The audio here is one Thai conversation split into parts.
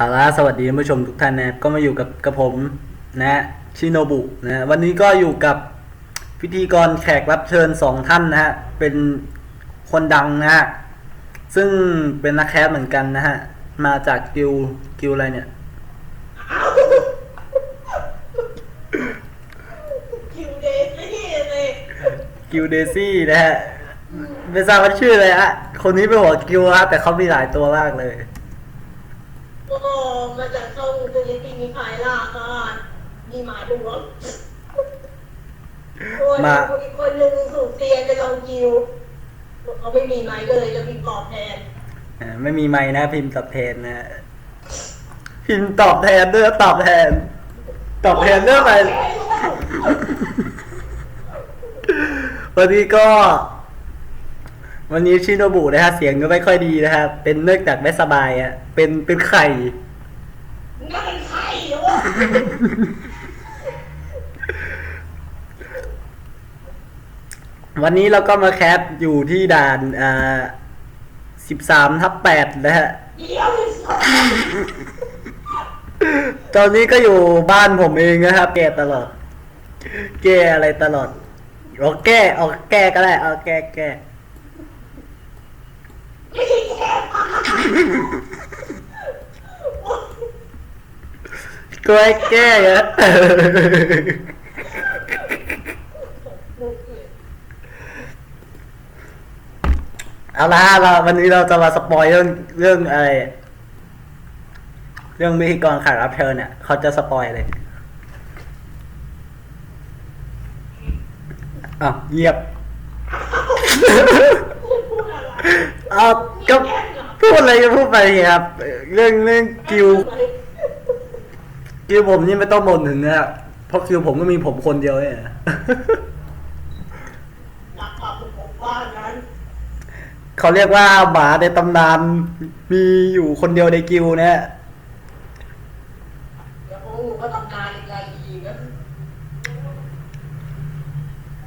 เอาละสวัสดีท่านผู้ชมทุกท่านนะครับก็มาอยู่กับกับผมนะชิโนบุนะวันนี้ก็อยู่กับพิธีกรแขกรับเชิญสองท่านนะฮะเป็นคนดังนะฮะซึ่งเป็นนักแคสเหมือนกันนะฮะมาจากกิลกิลอะไรเนี่ยคิวเดซี่เลยกิลเดซี่นะฮะไม่ทราบว่าชื่ออะไรฮะคนนี้เป็นหัวกิลฮะแต่เขามีหลายตัวมากเลย ก็มาจากช่องดูลิปีมีพายล่าก็มีหมาดวงคนมาอีกคนหนึ่งถูกเตียนจะลองคิวเขาไม่มีไม้ก็เลยจะมีตอบแทนอ่าไม่มีไม้นะพิมพ์ตอบแทนนะฮะพิมพ์ตอบแทนด้วยตอบแทน ตอบแทนเรื่องอะไรวันนี้ก็ วันนี้ชิโนบุนะฮะเสียงก็ไม่ค่อยดีนะครับเป็นเนื่องจากไม่สบายอะ เป็นเป็นไข่นั่นใครวะวันนี้เราก็มาแคสอยู่ที่ด่านอ่าสิบสามทับแปดนะฮะเดี๋ยวตอนนี้ก็อยู่บ้านผมเองนะครับแก้ตลอด แก้อะไรตลอดเอาแก้เอาแก้ก็ได้เอาแก้แก้ ไม่ใช่แค่ก็ให้แก้อะเอาละเราวันนี้เราจะมาสปอยเรื่องเรื่องอะไร เรื่องพิธีกรแขกรับเชิญเนี่ยเขาจะสปอยเลยอ้าวเงียบ พูดอะไร เอาก็พูดอะไรก็พูดไปสิครับ เรื่องเรื่องคิวคิวผมนี่ไม่ต้องบ่นถึงนะครับเพราะคิวผมก็มีผมคนเดียวเนี่ย นักกว่าผมว่านั้นเขาเรียกว่าหมาในตำนานมีอยู่คนเดียวในกิวเนี่ยแล้วพวกหนูก็ทำงานอีกไงอีกนะ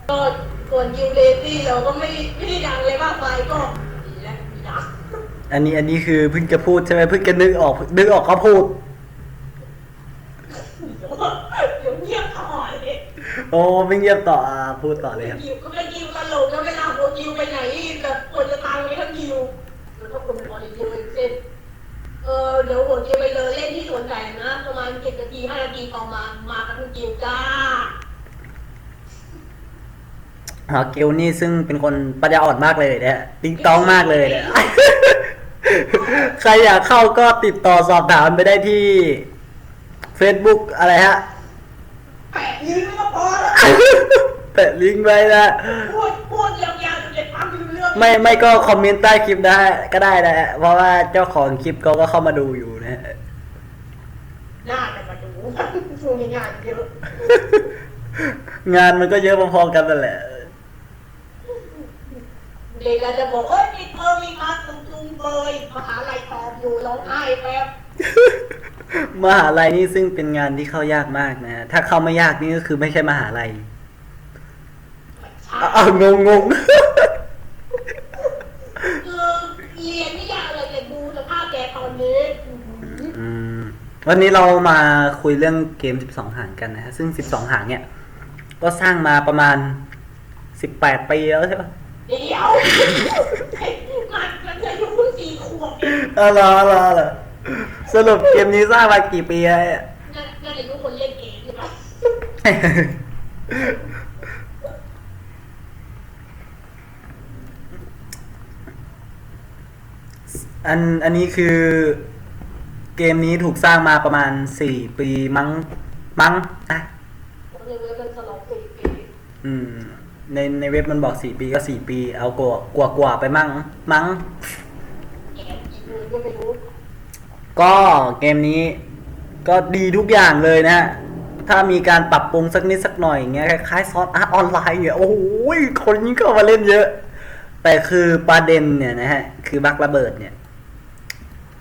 ก็ส่วนคิวเลซี่เราก็ไม่ไม่ได้ดังเลยมากไปก็ อันนี้อันนี้คือเพิ่งจะพูดใช่ไหมเพิ่งจะนึกออกนึกออกเขาพูดเดี๋ยวเงียบก่อนเลยโอ้ไม่เงียบต่ออะพูดต่อเลยครับคิวก็เป็นคิวตลกแล้วเวลาโบคิวไปไหนแบบคนจะตามไปทั้งคิวแล้วก็คนเป็นคนคิวเองเส้นเออเดี๋ยวหัวคิวไปเลยเล่นที่สวนไก่นะประมาณเจ็ดนาทีห้านาทีต่อมามากันทั้งคิวจ้า หาเกลนี่ซึ่งเป็นคนปัญญาอ่อนมากเลยเนี่ยติงตองมากเลยเนี่ยใครอยากเข้าก็ติดต่อสอบถามไปได้ที่ Facebook อะไรฮะแปะยืนไม่ก็พอแล้วแปะลิงก์ไว้นะพูดพูดยาวๆจนเด็กฟังไม่รู้เรื่องไม่ไม่ก็คอมเมนต์ใต้คลิปได้ก็ได้นะฮะเพราะว่าเจ้าของคลิปเขาก็เข้ามาดูอยู่นะฮะน่าจะมาดูช่วงนี้งานเยอะ งานมันก็เยอะพอๆกันนั่นแหละ เด็กอาจจะบอกเอ้ยมีเธอมีมาตุงตุงเบยมหาลัยตอบอยู่ร้องไห้แป๊บมหาลัยนี่ซึ่งเป็นงานที่เข้ายากมากนะฮะถ้าเข้าไม่ยากนี่ก็คือไม่ใช่มหาลัยใช่อ้าวงงงคือเรียนไม่ยากเลยแต่ดูสภาพแกตอนนี้ๆอืมวันนี้เรามาคุยเรื่องเกม 12 หางกันนะฮะซึ่ง 12 หางเนี่ย ก็สร้างมาประมาณ 18 ปีแล้วใช่ปะเดี๋ยวมันมันจะอายุเพิ่งสี่ขวบเองเออเหรอเหรอเหรอสรุปเกมนี้สร้างมากี่ปีแล้วเนี่ยน่าน่าจะอายุคนเล่นเกมใช่ปะอันอันนี้คือเกมนี้ถูกสร้างมาประมาณสี่ปีมั้งมั้งอะผมเลยเว้ยมันสลองสี่ปี อืม ในในเว็บมันบอกสี่ปีก็สี่ปี เอากว่ากว่ากว่าไปมั่งมั้งแกกี่เดือนก็ไม่รู้ก็เกมนี้ก็ดีทุกอย่างเลยนะฮะ ถ้ามีการปรับปรุงสักนิดสักหน่อยอย่างเงี้ยคล้ายๆซอสอาร์ตออนไลน์เนี่ยโอ้โหคนนี้ก็มาเล่นเยอะ แต่คือประเด็นเนี่ยนะฮะ คือบักระเบิดเนี่ย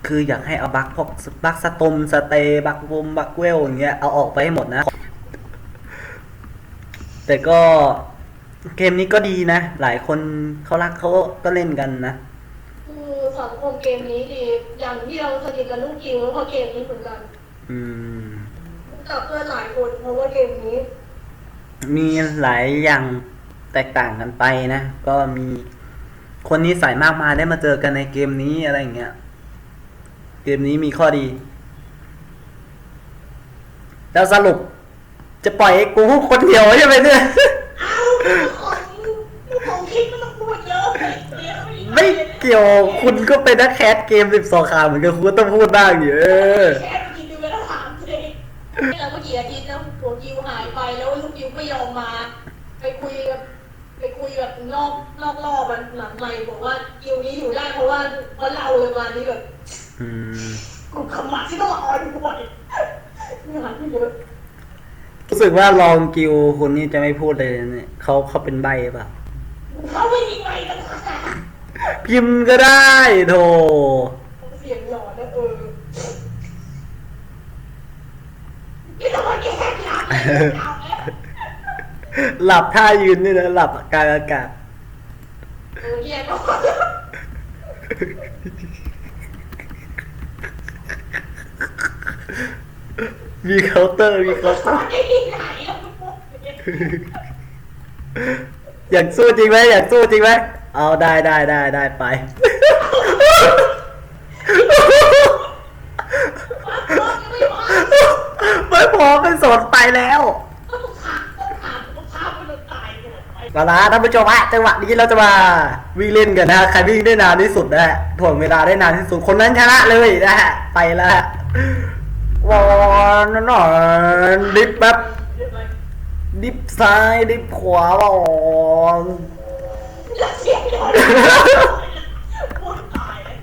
คืออยากให้เอาบักพวกบักสตมสเตย์บักวมบักเวลอย่างเงี้ยเอาออกไปให้หมดนะ แต่ก็ เกมนี้ก็ดีนะ หลายคนเขารักเขาก็เล่นกันนะ คือสังคมเกมนี้ดี อย่างที่เราสนิทกับลูกกิวเพราะเกมนี้เหมือนกันอืมกับเพื่อนหลายคนเพราะว่าเกมนี้ มีหลายอย่างแตกต่างกันไปนะ ก็มีคนนี้ใส่มากมายได้มาเจอกันในเกมนี้อะไรอย่างเงี้ย เกมนี้มีข้อดี แล้วสรุป จะปล่อยไอ้กูคนเดียวใช่ไหมเนี่ยเอา ของของคิดไม่ต้องพูดเยอะเดี๋ยวไม่เกี่ยวคุณก็เป็นนักแคสเกมสิบสองขาเหมือนกันคุณก็ต้องพูดบ้างดิเออแค่กินดูเวลาถามเองเราเมื่อกี้อาทิตย์นะหัวกิวหายไปแล้วลูกกิวไม่ยอมมา ไปคุยกับไปคุยกับนอกนอกรอบมันหลังไม่บอกว่ากิวนี้อยู่ได้เพราะว่าเพราะเราเลยมานี่แบบอืมกูขมักที่ต้องออนบ่อยงานที่เยอะ รู้สึกว่าลองกิวคุณนี่จะไม่พูดเลยนะเนี่ยเขาเขาเป็นใบหรือเปล่ะเขาไม่มีใครตั้งหากพิมพ์ก็ได้โธ่เสียงหลอนนะเออไม่ต้องมาแก้หลังหลับท่ายืนนี่นะหลับกลางอากาศเออแย่ก็มีเคาน์เตอร์มีเคาน์เตอร์ ไม่ได้ไหนแล้ว อยากสู้จริงไหมอยากสู้จริงไหมเอาได้ได้ได้ได้ไป ไม่พอไม่สนไปแล้วมาละท่านผู้ชมฮะจังหวะนี้เราจะมาวิ่งเล่นกันนะใครวิ่งได้นานที่สุดนะฮะถ่วงเวลาได้นานที่สุดคนนั้นชนะเลยนะฮะไปละวอนนอนดิฟแบบ ดิฟซ้ายดิฟขวาบอลเสียงหลอนพูดตายเลย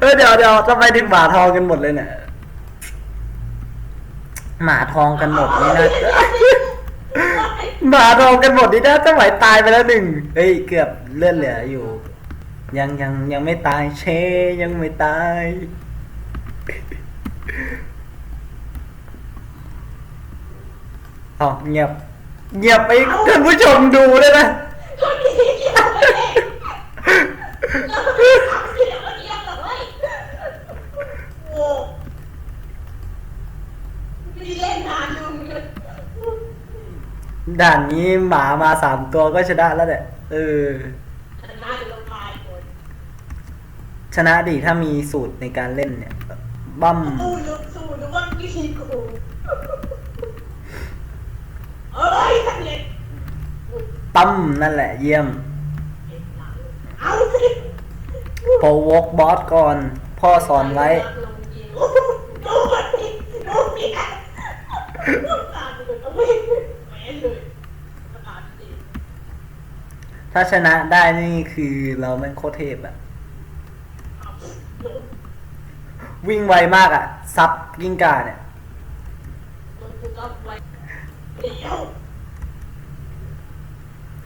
เออเดี๋ยวเดี๋ยวทำไมถึงหมาทองกันหมดเลยเนี่ยหมาทองกันหมดนี่นะหมาทองกันหมดนี่นะจะไหวตายไปแล้วหนึ่งเฮ้ยเกือบเลื่อนเหลืออยู่ ยังยังยังไม่ตายเชยังไม่ตายเอาเงียบ เงียบไปท่านผู้ชมดูเลยนะคนนี้เกี่ยวไม่ได้เราไม่ทำเสียงเงียบเลยโอ้ไม่ได้เล่นนานดูมันด่านนี้หมามาสามตัวก็ชนะแล้วแหละเออชนะหรือเราตายคนชนะดีถ้ามีสูตรในการเล่นเนี่ยบั้ม สู้นึกสู้นึกว่าวิธีกู เอ้ยสำเร็จตั้มนั่นแหละเยี่ยม เอาสิพอวกบอสก่อน พ่อสอนไว้ ดูมันดิดูมีกันตาดูต้องไม่แหวนเลยตาดีถ้าชนะได้นี่คือเราแม่งโคตรเทพอะวิ่งไวมากอะซับกิ้งก่าเนี่ยมันคือรับไว้ เดี๋ยว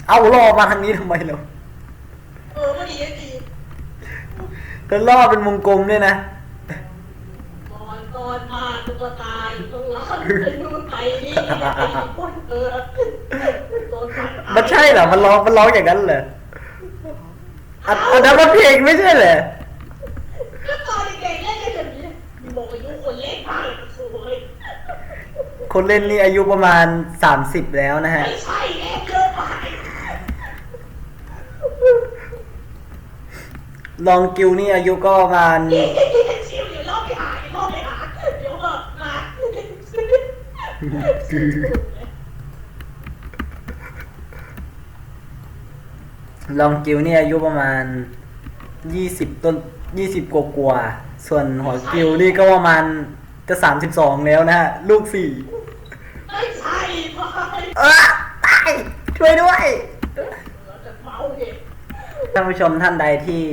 เอาล่อมาทางนี้ทำไมเราเออไม่ดีไม่ดีก็ล่อเป็นวงกลมด้วยนะก่อนก่อนมาตัวตายต้องรักไปนู่นไปนี่ไปคนเออโดนฟันมันใช่เหรอมันร้องมันร้องอย่างนั้นเหรออันอันนั้นมันเพลงไม่ใช่เหรอ ก็ตอนเด็กๆเล่นกันแบบนี้บอกอายุคนเล่นมากเลยสวย คนเล่นนี่อายุประมาณสามสิบแล้วนะฮะ ไม่ใช่แล้วเกินไปลองกิวนี่อายุก็ประมาณนี่ชิวเดี๋ยวรอบไปหาเดี๋ยวรอบไปหาเดี๋ยวก็มาลองกิวนี่อายุประมาณยี่สิบต้นยี่สิบกว่าๆส่วนหัวกิวนี่ก็ประมาณจะสามสิบสองแล้วนะฮะ ลูกสี่ ไม่ใช่ไปเออตายช่วยด้วย เราจะเมาเหตุท่านผู้ชมท่านใดที่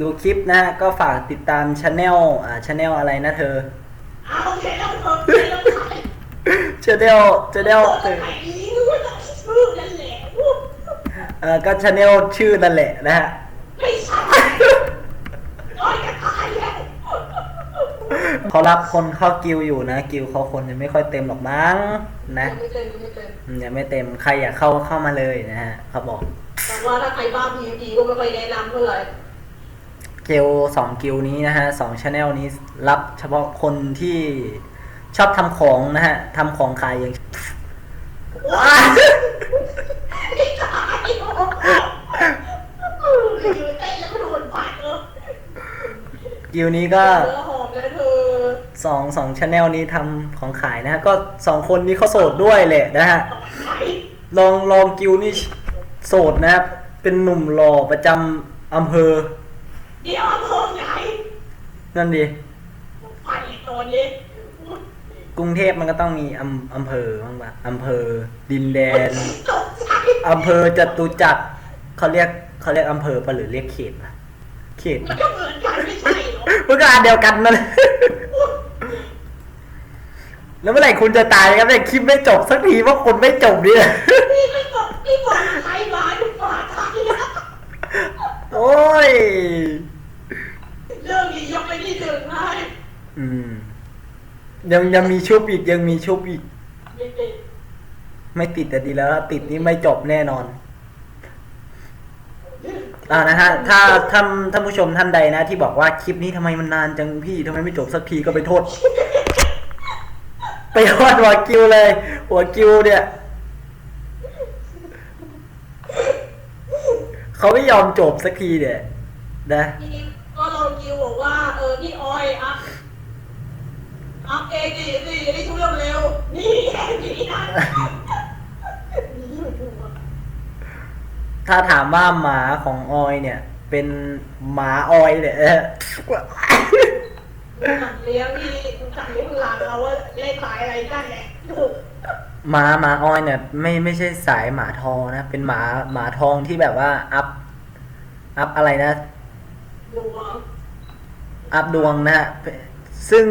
ดูคลิปนะฮะก็ฝากติดตามช anel อ่าช anel อะไรนะเธอเอาเสร็จแล้วเถอะเร็จแล้วขาย channel channel ออขายดีด้วยนะชื่อนั่นแหละ เออก็ channel ชื่อนั่นแหละนะฮะ ไม่ใช่ร้อยจะตายแล้ว เขารับคนเข้ากิวอยู่นะกิวเขาคนยังไม่ค่อยเต็มหรอกมั้งนะไม่เต็มไม่เต็มอืมยังไม่เต็มใครอยากเข้าเข้ามาเลยนะฮะเขาบอกแต่ว่าถ้าใครบ้าพีพีก็ไม่ค่อยแนะนำเท่าไหร่เกลสองกิลนี้นะฮะสองชแนลนี้รับเฉพาะคนที่ชอบทำของนะฮะทำของขายอย่างว้ายไม่ตายอยู่เต้นแล้วก็โดนปัดเออกิ สองสองชแนลนี้ทำของขายนะฮะก็สองคนนี้เขาโสดด้วยแหละนะฮะไหนลองลองกิลนี่โสดนะครับเป็นหนุ่มหล่อประจำอำเภอเดี๋ยวอำเภอไหนนั่นดิไปตอนนี้กรุงเทพมันก็ต้องมีอำอำเภอบ้างปะอำเภอ ดินแดนตกใจอำเภอจตุจักรเขาเรียกเขาเรียกอำเภอปะหรือเรียกเขตปะเขตมันก็เหมือนกันไม่ใช่เหรอมันก็อันเดียวกันนั่น แหละแล้วเมื่อไหร่คุณจะตายครับเนี่ยคลิปไม่จบสักทีว่าคนไม่จบเนี่ยนี่ไม่บอกนี่บอกใครมาดูป่าใครนะโอ้ยเรื่องนี้ยกไปที่หนึ่งให้อืม ยังยังมีชุบอีกยังมีชุบอีก ไม่ติดไม่ติดแต่ดีแล้วถ้าติดนี่ไม่จบแน่นอนอ่านะฮะถ้าท่านท่านผู้ชมท่านใดนะ ที่บอกว่าคลิปนี้ทำไมมันนานจังพี่ทำไมไม่จบสักทีก็ไปโทษ ไปโทษหัวกิวเลย หัวกิวเนี่ยเขาไม่ยอมจบสักทีเนี่ย นะ ทีนี้ก็ลองคิวบอกว่า เออพี่ออยอัพอัพเองดิดิได้ช่วยเร็วๆนี่แค่นี้นะนี่อยู่ดูอะถ้าถามว่าหมาของออยเนี่ย เป็นหมาออยเนี่ยเออ สั่งเลี้ยงนี่สั่งเลี้ยงหลานเราว่าเล่นสายอะไรกันแหละถูกหมาหมาออยเนี่ยไม่ไม่ใช่สายหมาทองนะ เป็นหมาหมาทองที่แบบว่าอัพอัพอะไรนะดูอะอัพดวงนะฮะซึ่ง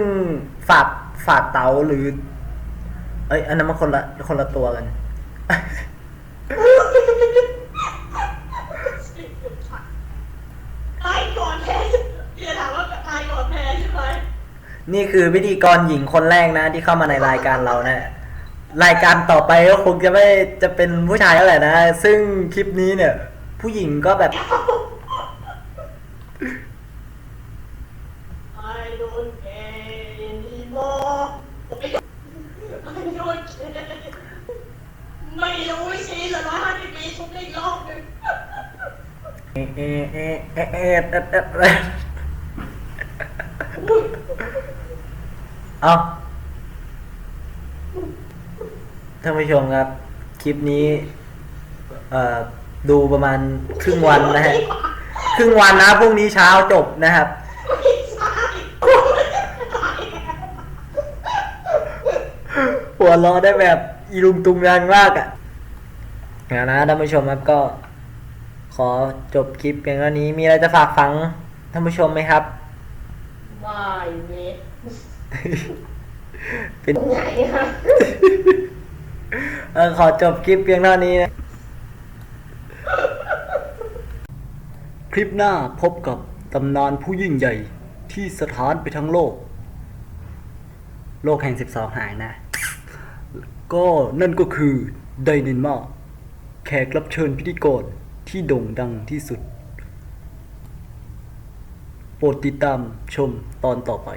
ฝากฝากเตาหรือ เอ้ยอันนั้นมันคนละคนละตัวกัน ตายก่อนแพ้เดี๋ยวถามว่าตายก่อนแพ้ใช่ไหม นี่คือพิธีกรหญิงคนแรกนะ ที่เข้ามาในรายการเรานะรายการต่อไปก็คงจะไม่จะเป็นผู้ชายแล้วแหละนะ ซึ่งคลิปนี้เนี่ย ผู้หญิงก็แบบไอ้โดนแกนี่มอไอ้โดนแกไม่รู้สิเหรอร้อยห้าสิบปีชุบได้อีกรอบหนึ่งเอะเอะเอะเอะเอะเอะ เอ้าท่านผู้ชมครับ คลิปนี้ เอ่อ ดูประมาณครึ่งวันนะฮะ ครึ่งวันนะพรุ่งนี้เช้าจบนะครับ หัวเราะได้แบบอีลุงตุงนางมากอะ่ะนะท่านผู้ชมครับก็ ขอจบคลิปเพียงเท่านี้มีอะไรจะฝากฝังท่านผู้ชมไหมครับ ไม่มต เป็นไหนฮะเออขอจบคลิปเพียงเท่านี้นะ คลิปหน้าพบกับตำนานผู้ยิ่งใหญ่ที่สถานไปทั้งโลก โลกแห่งสิบสองหายนะ ก็นั่นก็คือไดเนนมาแขกรับเชิญพิธีกรที่โด่งดังที่สุด โปรดติดตามชมตอนต่อไป